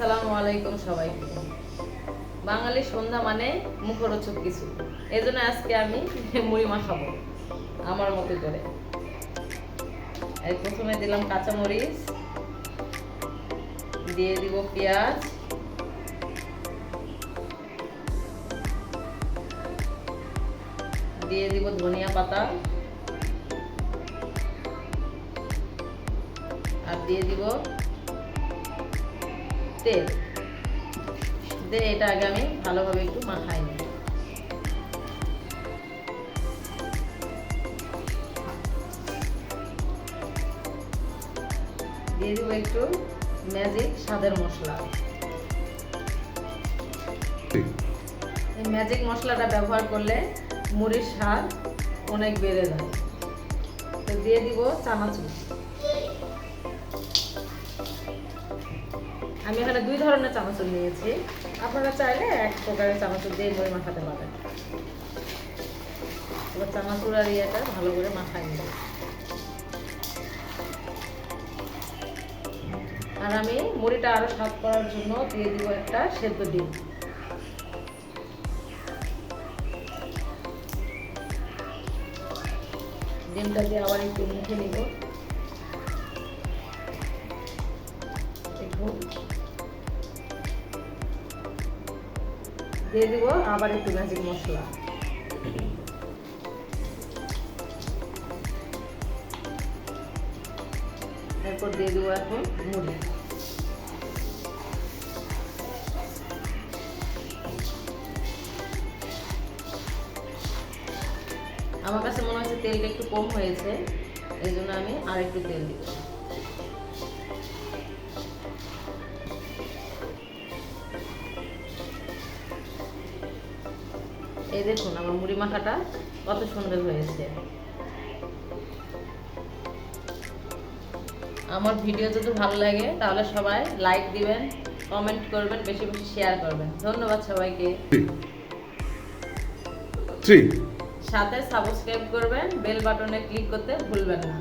আসসালামু আলাইকুম সবাইকে বাঙালি সন্ধ্যা মানে মুখরোচক কিছু। এই জন্য আজকে আমি মুড়ি মাখাবো, আমার মতো করে। এই প্রথমে দিলাম দিয়ে দিব পেঁয়াজ। দিয়ে দিব ধনিয়া পাতা। আর দিয়ে দিব তেল দিয়ে এটা আগে আমি ভালোভাবে একটু মাখাই নিই। দিয়ে দিব একটু ম্যাজিক স্বাদের মশলা। এই ম্যাজিক মশলাটা ব্যবহার করলে মুড়ির স্বাদ অনেক বেড়ে যায়। তো দিয়ে দিব চানাচুর। আমি এখানে দুই ধরনের চানাচুর নিয়েছি। আপনারা চাইলে এক প্রকারের চানাচুর দিয়ে মুড়ি মাখাতে পারেন। এবার চানাচুর আর ইয়েটা ভালো করে মাখাই নেব আর আমি মুড়িটা আরও স্বাদ করার জন্য দিয়ে দিব একটা সেদ্ধ ডিম। ডিমটা দিয়ে আবার একটু মুখে নিব। দিয়ে দিব, আবার একটু ম্যাজিক মশলা। এরপর দিয়ে দেবো এখন মুড়ি। আমার কাছে মনে হচ্ছে তেলটা একটু কম হয়েছে, এই জন্য আমি আর একটু তেল দিব এই দেখুন আমার মুড়ি মাখাটা কত সুন্দর হয়েছে। আমার ভিডিও যদি ভালো লাগে তাহলে সবাই লাইক দিবেন কমেন্ট করবেন বেশি বেশি শেয়ার করবেন। ধন্যবাদ সবাইকে। সাথে সাবস্ক্রাইব করবেন বেল বাটনে ক্লিক করতে ভুলবেন না।